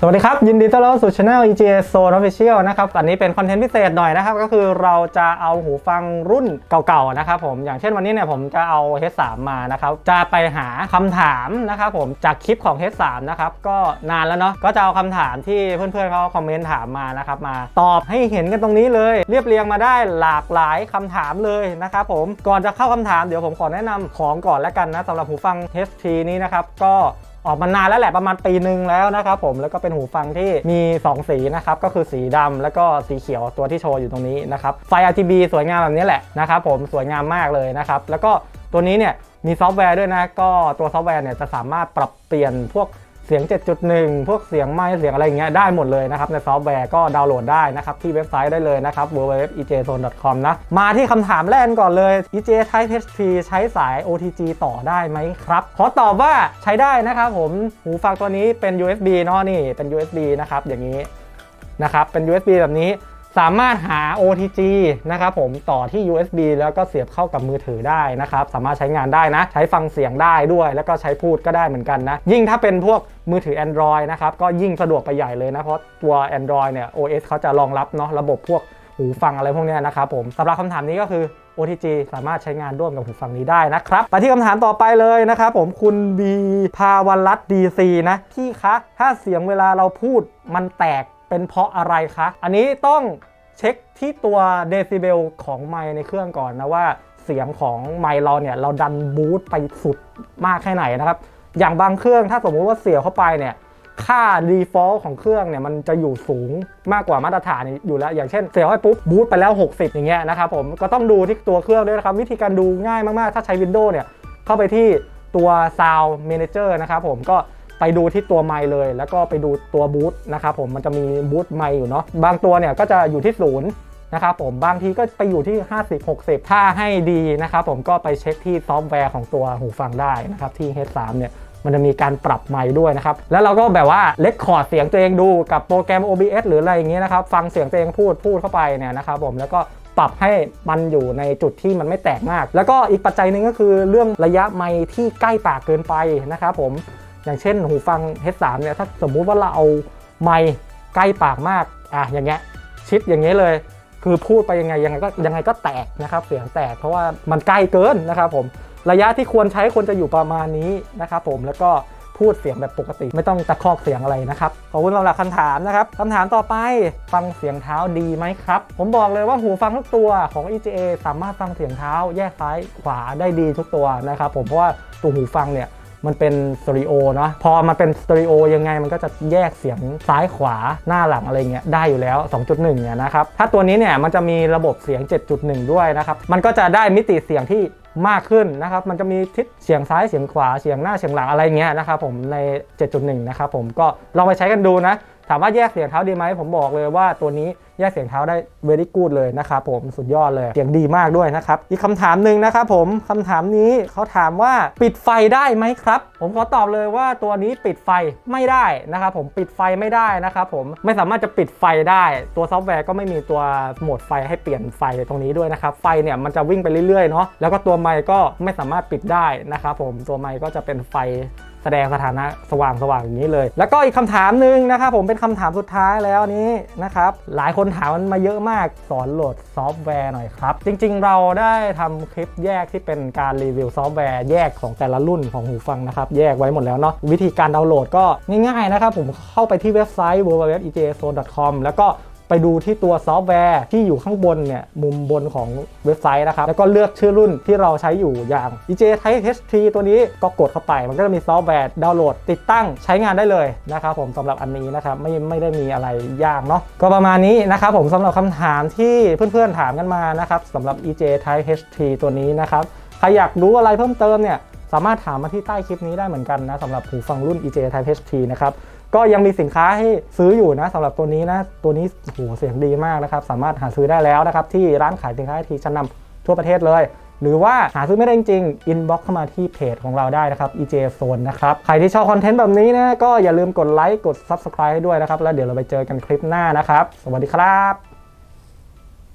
สวัสดีครับ ยินดีต้อนรับสู่ช anel EGA Zone Official นะครับอันนี้เป็นคอนเทนต์พิเศษหน่อยนะครับ ก็คือเราจะเอาหูฟังรุ่นเก่าๆนะครับผมอย่างเช่นวันนี้เนี่ยผมจะเอา H3 มานะครับ จะไปหาคำถามนะครับผมจากคลิปของ H3 นะครับ ก็นานแล้วเนาะก็จะเอาคำถามที่เพื่อนๆเขาคอมเมนต์ถามมานะครับมาตอบให้เห็นกันตรงนี้เลย เรียบเรียงมาได้หลากหลายคำถามเลยนะครับผมก่อนจะเข้าคำถามเดี๋ยวผมขอแนะนำของก่อนแล้วกันนะสำหรับหูฟัง HT นี้นะครับก็ ออกมานานแล้วแหละประมาณปีหนึ่งแล้วนะครับผมแล้วก็เป็นหูฟังที่มี 2 สีนะครับก็คือสีดำแล้วก็สีเขียวตัวที่โชว์อยู่ตรงนี้นะครับไฟ RGB สวยงามแบบนี้แหละนะครับผมสวยงามมากเลยนะครับแล้วก็ตัวนี้เนี่ยมีซอฟต์แวร์ด้วยนะก็ตัวซอฟต์แวร์เนี่ยจะสามารถปรับเปลี่ยนพวก เสียง 7.1 พวกเสียงไม้เสียงอะไรเงี้ยได้หมดเลยนะครับในซอฟต์แวร์ก็ดาวน์โหลดได้นะครับ ที่เว็บไซต์ได้เลยนะครับ www.ejzone.com นะ มาที่คำถามแรกก่อนเลย EJ Type HP ใช้สาย OTG ต่อได้ไหมครับ ขอตอบว่าใช้ได้นะครับผมหูฟังตัวนี้เป็น USB เนาะนี่เป็น USB นะครับอย่างนี้นะครับเป็น USB แบบนี้ สามารถหา OTG นะครับผมต่อที่ USB แล้วก็เสียบเข้ากับมือถือได้นะครับ สามารถใช้งานได้นะ ใช้ฟังเสียงได้ด้วย แล้วก็ใช้พูดก็ได้เหมือนกันนะ ยิ่งถ้าเป็นพวกมือถือ Android นะครับ ก็ยิ่งสะดวกไปใหญ่เลยนะ เพราะตัว Android เนี่ย OS เขาจะรองรับเนาะระบบพวกหูฟังอะไรพวกนี้นะครับผมสำหรับคำถามนี้ก็คือ OTG สามารถใช้งานร่วมกับหูฟังนี้ได้นะครับไปที่คำถามต่อไปเลยนะครับผมคุณบีพาวันรัตดีซีนะพี่คะถ้าเสียงเวลาเราพูดมันแตก เป็นเพราะอะไรคะ อันนี้ต้องเช็คที่ตัวเดซิเบลของไมค์ในเครื่องก่อนนะว่าเสียงของไมค์เราเนี่ยเราดันบูตไปสุดมากแค่ไหนนะครับ อย่างบางเครื่องถ้าสมมุติว่าเสียบเข้าไปเนี่ยค่า default ของเครื่องเนี่ยมันจะอยู่สูงมากกว่ามาตรฐานอยู่แล้ว อย่างเช่นเสียบให้ปุ๊บบูตไปแล้ว 60 อย่างเงี้ยนะครับผมก็ต้องดูที่ตัวเครื่องด้วยนะครับ วิธีการดูง่ายมาก ๆ ถ้าใช้ Windows เนี่ยเข้าไปที่ตัว Sound Manager นะครับผมก็ ไปดูที่ตัวไมค์เลย แล้วก็ไปดูตัวบูตนะครับผมมันจะมีบูตไมค์อยู่เนาะบางตัวเนี่ยก็จะอยู่ที่ศูนย์นะครับผมบางทีก็ไปอยู่ที่ 50 60 ถ้าให้ดีนะครับผมก็ไปเช็คที่ซอฟต์แวร์ของตัวหูฟังได้นะครับที่ H3 เนี่ยมันจะมีการปรับไมค์ด้วยนะครับ แล้วเราก็แบบว่าเลคคอร์ดเสียงตัวเองดูกับโปรแกรม OBS หรืออะไรอย่างเงี้ยนะครับ ฟังเสียงตัวเองพูดพูดเข้าไปเนี่ยนะครับผมแล้วก็ปรับให้มันอยู่ในจุดที่มันไม่แตกมาก แล้วก็อีกปัจจัยหนึ่งก็คือเรื่องระยะไมค์ที่ใกล้ปากเกินไปนะครับผม อย่างเช่นหูฟัง H3 เนี่ยถ้าสมมุติว่าเราเอาไมค์ใกล้ปากมากอะอย่างเงี้ยชิดอย่างเงี้ยเลย คือพูดไปยังไงยังไงก็ยังไงก็แตกนะครับ เสียงแตกเพราะว่ามันใกล้เกินนะครับผมระยะที่ควรใช้ควรจะอยู่ประมาณนี้นะครับผมแล้วก็พูดเสียงแบบปกติไม่ต้องตะคอกเสียงอะไรนะครับขอบคุณสำหรับคำถามนะครับคำถามต่อไปฟังเสียงเท้าดีไหมครับ ผมบอกเลยว่าหูฟังทุกตัวของ EGA สามารถฟังเสียงเท้าแยกซ้ายขวาได้ดีทุกตัวนะครับผมเพราะว่าตัวหูฟังเนี่ย มันเป็นสเตอริโอเนาะพอมันเป็นสเตอริโอยังไงมันก็จะแยกเสียงซ้ายขวาหน้าหลังอะไรเงี้ยได้อยู่แล้ว 2.1เนี่ยนะครับถ้าตัวนี้เนี่ยมันจะมีระบบเสียง 7.1 ด้วยนะครับมันก็จะได้มิติเสียงที่มากขึ้นนะครับ มันจะมีทิศเสียงซ้ายเสียงขวาเสียงหน้าเสียงหลังอะไรเงี้ยนะครับผมใน 7.1 นะครับผมก็ลองไปใช้กันดูนะ ถามว่าแยกเสียงเท้าดีไหมผมบอกเลยว่าตัวนี้แยกเสียงเท้าได้ very good เลยนะครับผมสุดยอดเลยเสียงดีมากด้วยนะครับ อีกคำถามหนึ่งนะครับผมคำถามนี้เขาถามว่าปิดไฟได้ไหมครับ ผมขอตอบเลยว่าตัวนี้ปิดไฟไม่ได้นะครับผมปิดไฟไม่ได้นะครับผมไม่สามารถจะปิดไฟได้ ตัวซอฟต์แวร์ก็ไม่มีตัวโหมดไฟให้เปลี่ยนไฟตรงนี้ด้วยนะครับไฟเนี่ยมันจะวิ่งไปเรื่อยๆเนาะแล้วก็ตัวไมค์ก็ไม่สามารถปิดได้นะครับผมตัวไมค์ก็จะเป็นไฟ ดงสถานะสว่างสว่างอย่างนี้เลย แล้วก็อีกคำถามหนึ่งนะครับผมเป็นคำถามสุดท้ายแล้วนี้นะครับหลายคนถามมันมาเยอะมากสอนโหลดซอฟต์แวร์หน่อยครับ จริง ๆ เราได้ทำคลิปแยกที่เป็นการรีวิวซอฟต์แวร์แยกของแต่ละรุ่นของหูฟังนะครับแยกไว้หมดแล้วเนาะวิธีการดาวน์โหลดก็ง่ายๆนะครับผมเข้าไปที่เว็บไซต์ www.ejzone.com แล้วก็ ไปดูที่ตัวซอฟต์แวร์ที่อยู่ข้างบนเนี่ยมุมบนของเว็บไซต์นะครับ แล้วก็เลือกชื่อรุ่นที่เราใช้อยู่อย่าง EJ Type HT ตัวนี้ก็กดเข้าไป มันก็จะมีซอฟต์แวร์ดาวน์โหลด ติดตั้งใช้งานได้เลยนะครับผมสำหรับอันนี้นะครับไม่ไม่ได้มีอะไรยากเนาะก็ประมาณนี้นะครับผมสำหรับคำถามที่เพื่อนๆถามกันมานะครับสำหรับ EJ Type HT ตัวนี้นะครับใครอยากรู้อะไรเพิ่มเติมเนี่ยสามารถถามมาที่ใต้คลิปนี้ได้เหมือนกันนะสำหรับหูฟังรุ่น EJ Type HT นะครับ ก็ยังมีสินค้าให้ซื้ออยู่นะสำหรับตัวนี้นะตัวนี้โหเสียงดีมากนะครับ สามารถหาซื้อได้แล้วนะครับ ที่ร้านขายสินค้าไอทีชั้นนำทั่วประเทศเลย หรือว่าหาซื้อไม่ได้จริงๆ inbox เข้ามาที่เพจของเราได้นะครับ EJ Zone นะครับ ใครที่ชอบคอนเทนต์แบบนี้นะก็อย่าลืมกดไลค์กด Subscribe ให้ด้วยนะครับ แล้วเดี๋ยวเราไปเจอกันคลิปหน้านะครับ สวัสดีครับ